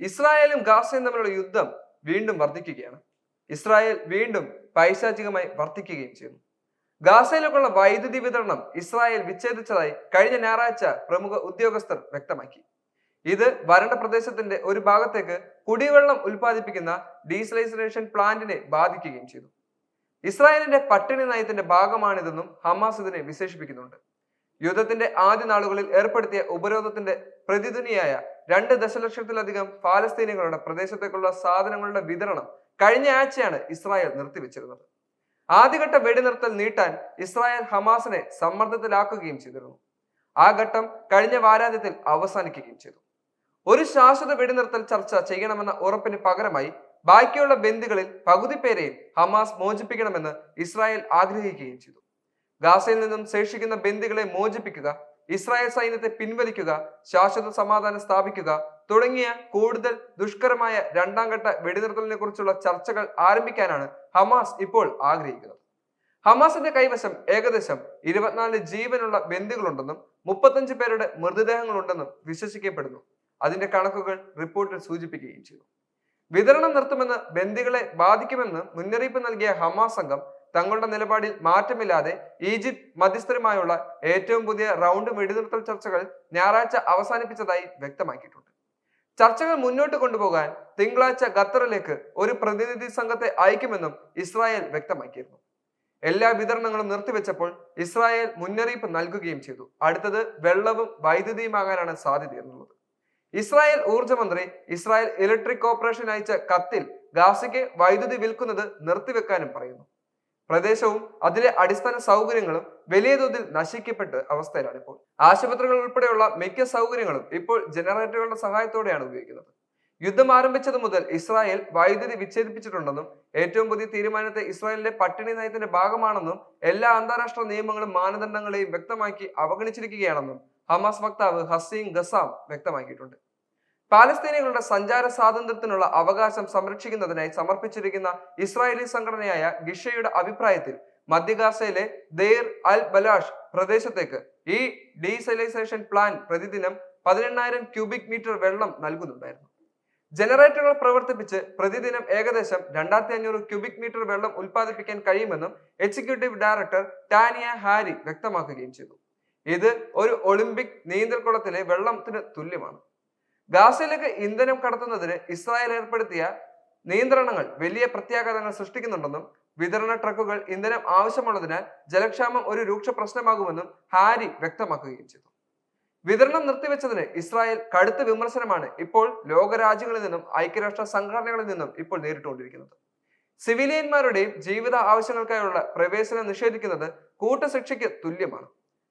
ഇസ്രായേലും ഗാസയും തമ്മിലുള്ള യുദ്ധം വീണ്ടും വർദ്ധിക്കുകയാണ് ഇസ്രായേൽ വീണ്ടും പൈശാചികമായി വർദ്ധിക്കുകയും ചെയ്യുന്നു. ഗാസയിലേക്കുള്ള വൈദ്യുതി വിതരണം ഇസ്രായേൽ വിച്ഛേദിച്ചതായി കഴിഞ്ഞ ഞായറാഴ്ച പ്രമുഖ ഉദ്യോഗസ്ഥർ വ്യക്തമാക്കി. ഇത് വരണ്ട പ്രദേശത്തിന്റെ ഒരു ഭാഗത്തേക്ക് കുടിവെള്ളം ഉൽപ്പാദിപ്പിക്കുന്ന ഡീസലൈസേഷൻ പ്ലാന്റിനെ ബാധിക്കുകയും ചെയ്തു. ഇസ്രായേലിന്റെ പട്ടിണി നയത്തിന്റെ ഭാഗമാണിതെന്നും ഹമാസ് ഇതിനെ വിശേഷിപ്പിക്കുന്നുണ്ട്. യുദ്ധത്തിന്റെ ആദ്യ നാളുകളിൽ ഏർപ്പെടുത്തിയ ഉപരോധത്തിന്റെ പ്രതിധ്വനിയായ രണ്ട് ദശലക്ഷത്തിലധികം പാലസ്തീനികളുടെ പ്രദേശത്തേക്കുള്ള സാധനങ്ങളുടെ വിതരണം കഴിഞ്ഞ ആഴ്ചയാണ് ഇസ്രായേൽ നിർത്തിവെച്ചിരുന്നത്. ആദ്യഘട്ട വെടിനിർത്തൽ നീട്ടാൻ ഇസ്രായേൽ ഹമാസിനെ സമ്മർദ്ദത്തിലാക്കുകയും ചെയ്തിരുന്നു. ആ ഘട്ടം കഴിഞ്ഞ വാരാന്ത്യത്തിൽ അവസാനിക്കുകയും ചെയ്തു. ഒരു ശാശ്വത വെടിനിർത്തൽ ചർച്ച ചെയ്യണമെന്ന ഉറപ്പിന് പകരമായി ബാക്കിയുള്ള ബന്ദികളിൽ പകുതി പേരെയും ഹമാസ് മോചിപ്പിക്കണമെന്ന് ഇസ്രായേൽ ആഗ്രഹിക്കുകയും ചെയ്തു. ഗാസയിൽ നിന്നും ശേഷിക്കുന്ന ബന്ദികളെ മോചിപ്പിക്കുക ഇസ്രായേൽ സൈന്യത്തെ പിൻവലിക്കുക ശാശ്വത സമാധാനം സ്ഥാപിക്കുക തുടങ്ങിയ കൂടുതൽ ദുഷ്കരമായ രണ്ടാം ഘട്ട വെടിനിർത്തലിനെ കുറിച്ചുള്ള ചർച്ചകൾ ആരംഭിക്കാനാണ് ഹമാസ് ഇപ്പോൾ ആഗ്രഹിക്കുന്നത്. ഹമാസിന്റെ കൈവശം ഏകദേശം ഇരുപത്തിനാല് ജീവനുള്ള ബന്ദികളുണ്ടെന്നും മുപ്പത്തഞ്ച് പേരുടെ മൃതദേഹങ്ങളുണ്ടെന്നും വിശ്വസിക്കപ്പെടുന്നു. അതിന്റെ കണക്കുകൾ റിപ്പോർട്ടിൽ സൂചിപ്പിക്കുകയും ചെയ്തു. വിതരണം നിർത്തുമെന്ന് ബന്ദികളെ ബാധിക്കുമെന്ന് മുന്നറിയിപ്പ് നൽകിയ ഹമാസ് സംഘം തങ്ങളുടെ നിലപാടിൽ മാറ്റമില്ലാതെ ഈജിപ്ത് മധ്യസ്ഥരുമായുള്ള ഏറ്റവും പുതിയ റൗണ്ട് വെടിനിർത്തൽ ചർച്ചകൾ ഞായറാഴ്ച അവസാനിപ്പിച്ചതായി വ്യക്തമാക്കിയിട്ടുണ്ട്. ചർച്ചകൾ മുന്നോട്ട് കൊണ്ടുപോകാൻ തിങ്കളാഴ്ച ഖത്തറിലേക്ക് ഒരു പ്രതിനിധി സംഘത്തെ അയക്കുമെന്നും ഇസ്രായേൽ വ്യക്തമാക്കിയിരുന്നു. എല്ലാ വിതരണങ്ങളും നിർത്തിവെച്ചപ്പോൾ ഇസ്രായേൽ മുന്നറിയിപ്പ് നൽകുകയും ചെയ്തു. അടുത്തത് വെള്ളവും വൈദ്യുതിയുമാകാനാണ് സാധ്യത എന്നുള്ളത്. ഇസ്രായേൽ ഊർജമന്ത്രി ഇസ്രായേൽ ഇലക്ട്രിക് കോർപ്പറേഷൻ അയച്ച കത്തിൽ ഗാസയ്ക്ക് വൈദ്യുതി വിൽക്കുന്നത് നിർത്തിവെക്കാനും പറയുന്നു. പ്രദേശവും അതിലെ അടിസ്ഥാന സൗകര്യങ്ങളും വലിയ തോതിൽ നശിക്കപ്പെട്ട അവസ്ഥയിലാണ് ഇപ്പോൾ. ആശുപത്രികൾ ഉൾപ്പെടെയുള്ള മിക്ക സൗകര്യങ്ങളും ഇപ്പോൾ ജനറേറ്ററുകളുടെ സഹായത്തോടെയാണ് ഉപയോഗിക്കുന്നത്. യുദ്ധം ആരംഭിച്ചത് മുതൽ ഇസ്രായേൽ വൈദ്യുതി വിച്ഛേദിപ്പിച്ചിട്ടുണ്ടെന്നും ഏറ്റവും പുതിയ തീരുമാനത്തെ ഇസ്രായേലിന്റെ പട്ടിണി നയത്തിന്റെ ഭാഗമാണെന്നും എല്ലാ അന്താരാഷ്ട്ര നിയമങ്ങളും മാനദണ്ഡങ്ങളെയും വ്യക്തമാക്കി അവഗണിച്ചിരിക്കുകയാണെന്നും ഹമാസ് വക്താവ് ഹസീൻ ഗസാം വ്യക്തമാക്കിയിട്ടുണ്ട്. പാലസ്തീനികളുടെ സഞ്ചാര സ്വാതന്ത്ര്യത്തിനുള്ള അവകാശം സംരക്ഷിക്കുന്നതിനായി സമർപ്പിച്ചിരിക്കുന്ന ഇസ്രായേലി സംഘടനയായ ഗിഷയുടെ അഭിപ്രായത്തിൽ മധ്യഗാസയിലെ ദെയർ അൽ ബലാഷ് പ്രദേശത്തേക്ക് ഈ ഡീസലൈസേഷൻ പ്ലാൻ പ്രതിദിനം പതിനെണ്ണായിരം ക്യൂബിക് മീറ്റർ വെള്ളം നൽകുന്നുണ്ടായിരുന്നു. ജനറേറ്ററുകൾ പ്രവർത്തിപ്പിച്ച് പ്രതിദിനം ഏകദേശം രണ്ടായിരത്തി അഞ്ഞൂറ് ക്യൂബിക് മീറ്റർ വെള്ളം ഉൽപ്പാദിപ്പിക്കാൻ കഴിയുമെന്നും എക്സിക്യൂട്ടീവ് ഡയറക്ടർ ടാനിയ ഹാരി വ്യക്തമാക്കുകയും ചെയ്തു. ഇത് ഒരു ഒളിമ്പിക് നീന്തൽക്കുളത്തിലെ വെള്ളത്തിന് തുല്യമാണ്. ഗാസയിലേക്ക് ഇന്ധനം കടത്തുന്നതിന് ഇസ്രായേൽ ഏർപ്പെടുത്തിയ നിയന്ത്രണങ്ങൾ വലിയ പ്രത്യാഘാതങ്ങൾ സൃഷ്ടിക്കുന്നുണ്ടെന്നും വിതരണ ട്രക്കുകൾ ഇന്ധനം ആവശ്യമുള്ളതിനാൽ ജലക്ഷാമം ഒരു രൂക്ഷ പ്രശ്നമാകുമെന്നും ഹാരി വ്യക്തമാക്കുകയും ചെയ്തു. വിതരണം നിർത്തിവെച്ചതിന് ഇസ്രായേൽ കടുത്ത വിമർശനമാണ് ഇപ്പോൾ ലോകരാജ്യങ്ങളിൽ നിന്നും ഐക്യരാഷ്ട്ര സംഘടനകളിൽ നിന്നും ഇപ്പോൾ നേരിട്ടുകൊണ്ടിരിക്കുന്നത്. സിവിലിയന്മാരുടെയും ജീവിത ആവശ്യങ്ങൾക്കായുള്ള പ്രവേശനം നിഷേധിക്കുന്നത് കൂട്ടശിക്ഷയ്ക്ക് തുല്യമാണ്.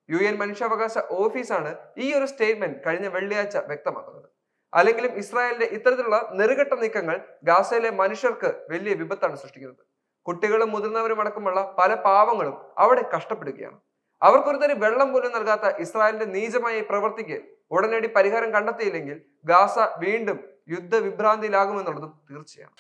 യു എൻ മനുഷ്യാവകാശ ഓഫീസാണ് ഈ ഒരു സ്റ്റേറ്റ്മെന്റ് കഴിഞ്ഞ വെള്ളിയാഴ്ച വ്യക്തമാക്കുന്നത്. അല്ലെങ്കിലും ഇസ്രായേലിന്റെ ഇത്തരത്തിലുള്ള നെറുകെട്ട നീക്കങ്ങൾ ഗാസയിലെ മനുഷ്യർക്ക് വലിയ വിപത്താണ് സൃഷ്ടിക്കുന്നത്. കുട്ടികളും മുതിർന്നവരും അടക്കമുള്ള പല പാവങ്ങളും അവിടെ കഷ്ടപ്പെടുകയാണ്. അവർക്കൊരു തരി വെള്ളം പോലും നൽകാത്ത ഇസ്രായേലിന്റെ നീചമായ പ്രവൃത്തിക്ക് ഉടനടി പരിഹാരം കണ്ടെത്തിയില്ലെങ്കിൽ ഗാസ വീണ്ടും യുദ്ധവിഭ്രാന്തിയിലാകുമെന്നുള്ളതും തീർച്ചയാണ്.